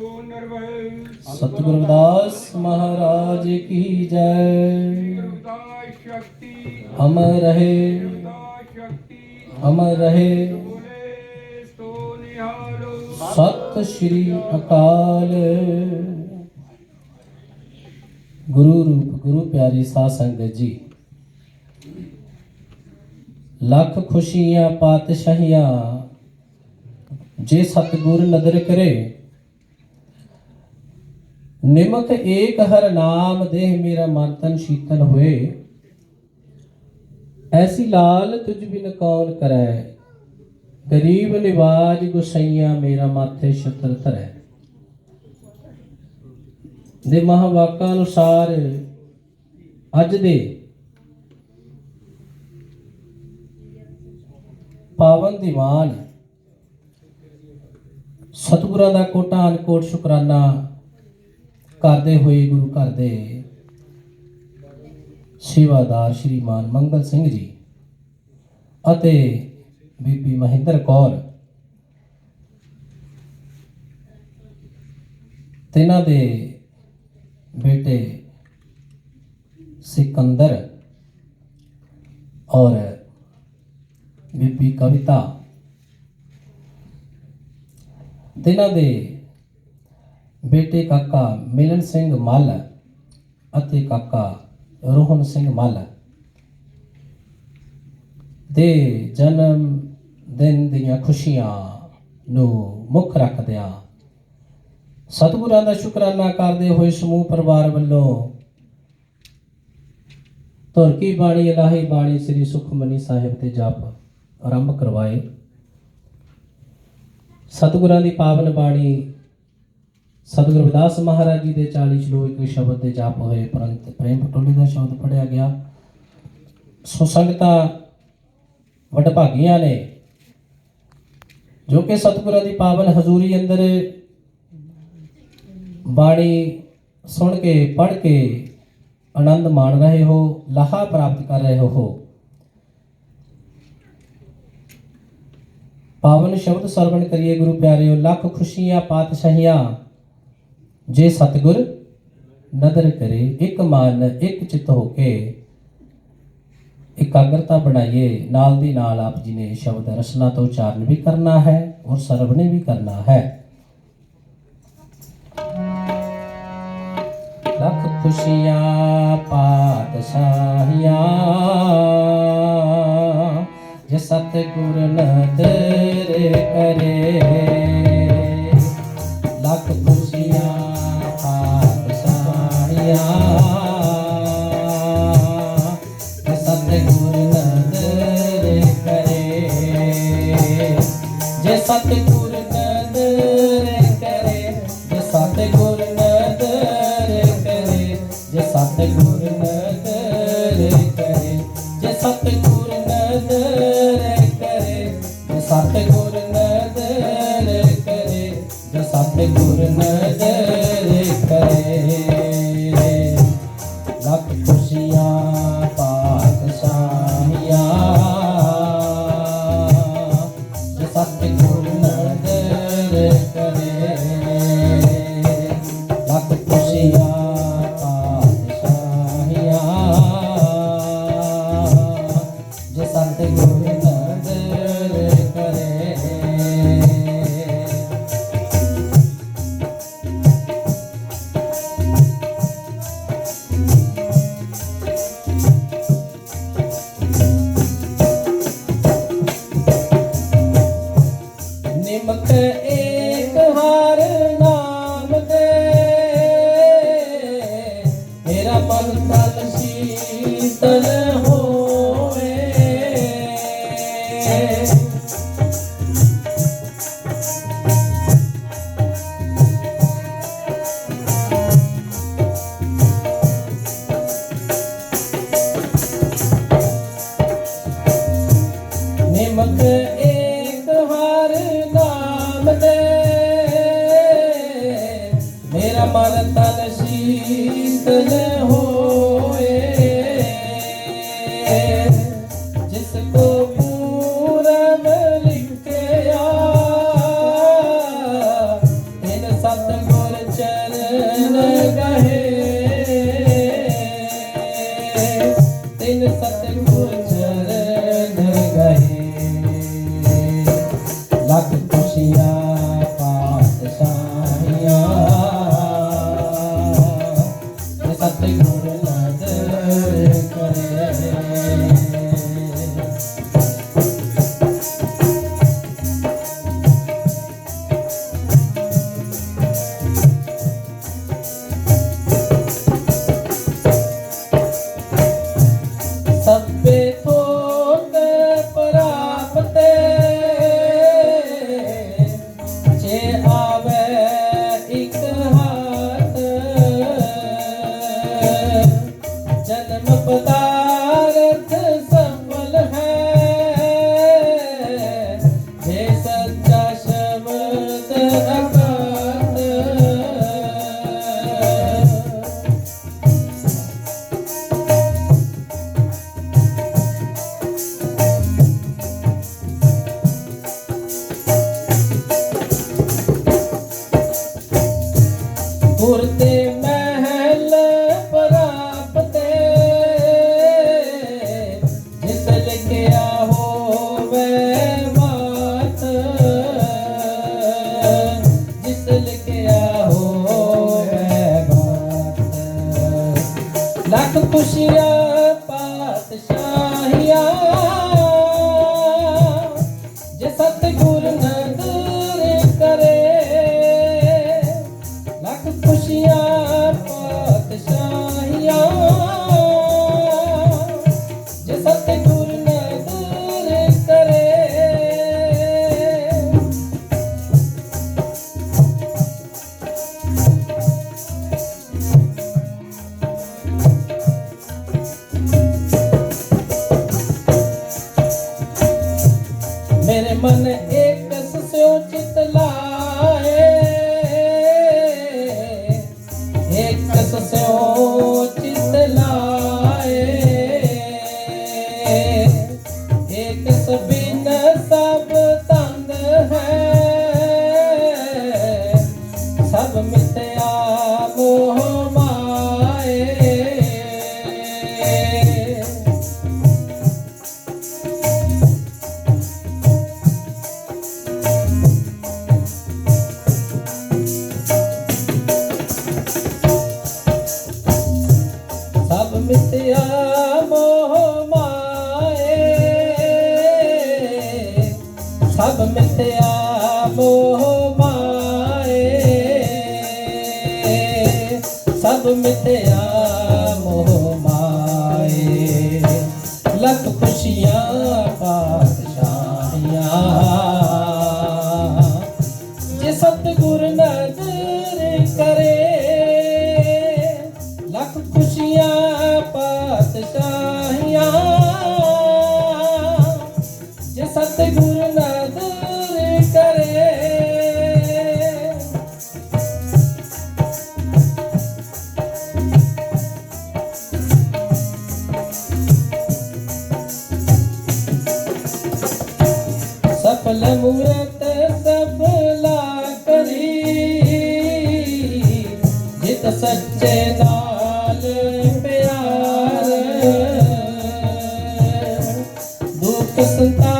ਨਰਵਲ ਰਵਿਦਾਸ ਮਹਾਰਾਜ ਕੀ ਜੈ। ਰਵਿਦਾਸ ਰਹੇ ਰਵਿਦਾਸ ਰਹੇ। ਬੋਲੇ ਸਤਿ ਸ਼੍ਰੀ ਅਕਾਲ। ਗੁਰੂ ਰੂਪ, ਗੁਰੂ ਪਿਆਰੀ ਸਾਧ ਸੰਗਤ ਜੀ। ਲੱਖ ਖੁਸ਼ੀਆਂ, ਪਾਤਸ਼ਾਹੀਆਂ, ਜੇ ਸਤਿਗੁਰ ਨਦਰ ਕਰੇ ਨਿਮਕ ਏਕ ਹਰ ਨਾਮ ਦੇਹ ਮੇਰਾ ਮਨ ਤਨ ਸ਼ੀਤਲ ਹੋਏ। ਐਸੀ ਲਾਲ ਤੁਝ ਬਿਨ ਕੌਣ ਕਰੈ। ਗਰੀਬ ਨਿਵਾਜ ਗੁਸਈਆ ਮੇਰਾ ਮਾਥੇ ਛਤਰ ਧਰੈ। ਦੇ ਮਹਾਵਾਕਾਂ ਅਨੁਸਾਰ ਅੱਜ ਦੇ ਪਾਵਨ ਦੀਵਾਨ ਸਤਿਗੁਰਾਂ ਦਾ ਕੋਟਾਨ ਕੋਟ ਸ਼ੁਕਰਾਨਾ ਕਰਦੇ ਹੋਏ ਗੁਰੂ ਘਰ ਦੇ ਸੇਵਾਦਾਰ ਸ਼੍ਰੀਮਾਨ ਮੰਗਲ ਸਿੰਘ ਜੀ ਅਤੇ ਬੀਬੀ ਮਹਿੰਦਰ ਕੌਰ, ਤਿੰਨਾਂ ਦੇ ਬੇਟੇ ਸਿਕੰਦਰ ਔਰ ਬੀਬੀ ਕਵਿਤਾ, ਤਿੰਨਾਂ ਦੇ ਬੇਟੇ ਕਾਕਾ ਮਿਲਨ ਸਿੰਘ ਮੱਲ ਅਤੇ ਕਾਕਾ ਰੋਹਨ ਸਿੰਘ ਮੱਲ ਦੇ ਜਨਮ ਦਿਨ ਦੀਆਂ ਖੁਸ਼ੀਆਂ ਨੂੰ ਮੁੱਖ ਰੱਖਦਿਆਂ ਸਤਿਗੁਰਾਂ ਦਾ ਸ਼ੁਕਰਾਨਾ ਕਰਦੇ ਹੋਏ ਸਮੂਹ ਪਰਿਵਾਰ ਵੱਲੋਂ ਤੁਰਕੀ ਬਾਣੀ, ਇਲਾਹੀ ਬਾਣੀ ਸ੍ਰੀ ਸੁਖਮਨੀ ਸਾਹਿਬ ਤੇ ਜਾਪ ਆਰੰਭ ਕਰਵਾਏ। ਸਤਿਗੁਰਾਂ ਦੀ ਪਾਵਨ ਬਾਣੀ ਸਤਿਗੁਰੂ ਰਵਿਦਾਸ ਮਹਾਰਾਜ ਜੀ ਦੇ 40 ਸ਼ਲੋਕ ਇੱਕ ਸ਼ਬਦ ਦੇ ਜਾਪ ਹੋਏ, ਪਰੰਤ ਪ੍ਰੇਮ ਪਟੋਲੇ ਦਾ ਸ਼ਬਦ ਪੜਿਆ ਗਿਆ। ਸੋ ਸੰਗਤਾਂ ਵਡਭਾਗੀਆਂ ਨੇ, ਜੋ ਕਿ ਸਤਿਗੁਰਾਂ ਦੀ ਪਾਵਨ ਹਜ਼ੂਰੀ ਅੰਦਰ ਬਾਣੀ ਸੁਣ ਕੇ, ਪੜ੍ਹ ਕੇ ਆਨੰਦ ਮਾਣ ਰਹੇ ਹੋ, ਲਾਹਾ ਪ੍ਰਾਪਤ ਕਰ ਰਹੇ ਹੋ। ਪਾਵਨ ਸ਼ਬਦ ਸਰਵਣ ਕਰੀਏ ਗੁਰੂ ਪਿਆਰਿਓ, ਲੱਖ ਖੁਸ਼ੀਆਂ, ਪਾਤਸ਼ਾਹੀਆਂ ਜੇ ਸਤਿਗੁਰ ਨਦਰ ਕਰੇ ਇੱਕ ਮਨ ਇੱਕ ਚਿੱਤ ਹੋ ਕੇ ਇਕਾਗਰਤਾ ਬਣਾਈਏ ਨਾਲ ਦੀ ਨਾਲ ਆਪ ਜੀ ਨੇ ਸ਼ਬਦ ਰਸਨਾ ਤੋਂ ਉਚਾਰਨ ਵੀ ਕਰਨਾ ਹੈ ਔਰ ਸਰਵਣੇ ਵੀ ਕਰਨਾ ਹੈ ਲੱਖ ਖੁਸ਼ੀਆਂ ਪਾਤਸ਼ਾਹੀਆਂ ਜੇ ਸਤਿਗੁਰ ਨਦਰ ਕਰੇ ਲੱਖ ਖੁਸ਼ੀਆਂ ਸਤਿਗੁਰ ਨਦਰ ਕਰੇ, ਜੇ ਸਤਿਗੁਰ ਨਦਰ ਕਰੇ, ਜੇ ਸਤਿਗੁਰ ਨਦਰ ਕਰੇ, ਜੇ ਸਤਿਗੁਰ ਨਦਰ ਕਰੇ, ਜੇ ਸਤਿਗੁਰ ਨਦਰ ਕਰੇ, ਜੇ ਸਤਿਗੁਰ ਨਦਰ sabe? Like a pushy up, but the. money ਸਭ ਮਿਟਿਆ ਮੋਹ ਮਾਏ। ਲੱਖ ਖੁਸ਼ੀਆਂ ਪਾਤਸ਼ਾਹੀਆਂ ਜੇ ਸਤਗੁਰ ਨਜ਼ਰ ਕਰੇ, ਲੱਖ ਖੁਸ਼ੀਆਂ ਪਾਤਸ਼ਾਹੀਆਂ। ਜੇ ਸਤਗੁਰ Santa